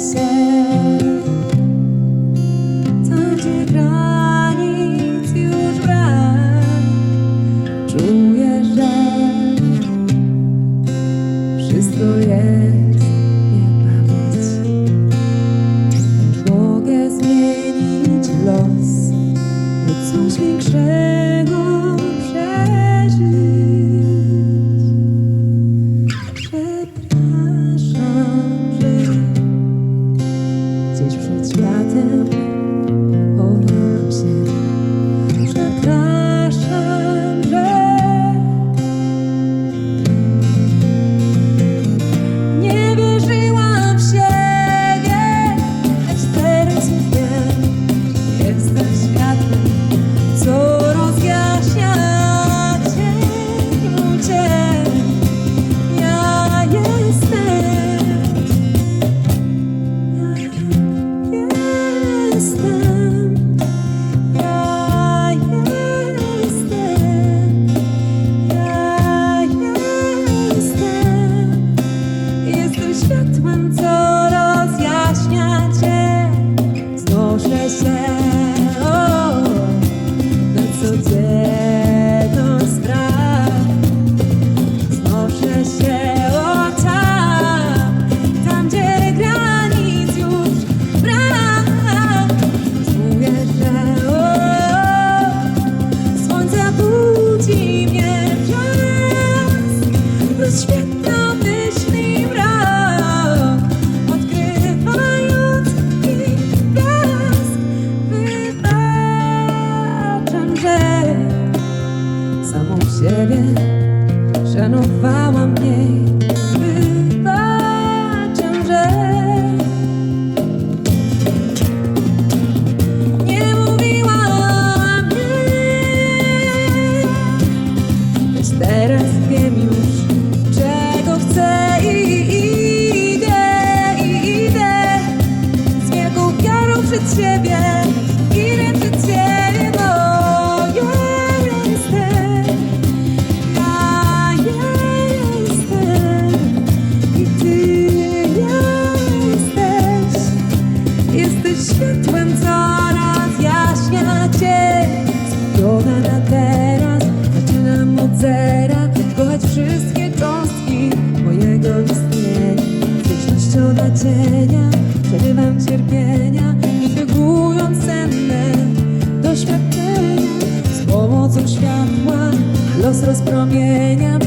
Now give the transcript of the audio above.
céu. Że samą siebie szanowałam mniej Wybaczam, że nie mówiłam nie Lecz teraz wiem Jesteś światłem, co rozjaśnia cię. Skupiona na teraz, zaczynam od zera. Kochać wszystkie cząstki mojego istnienia. Z wiecznością nadzienia przerywam cierpienia, negując senne doświadczenia. Z pomocą światła los rozpromieniam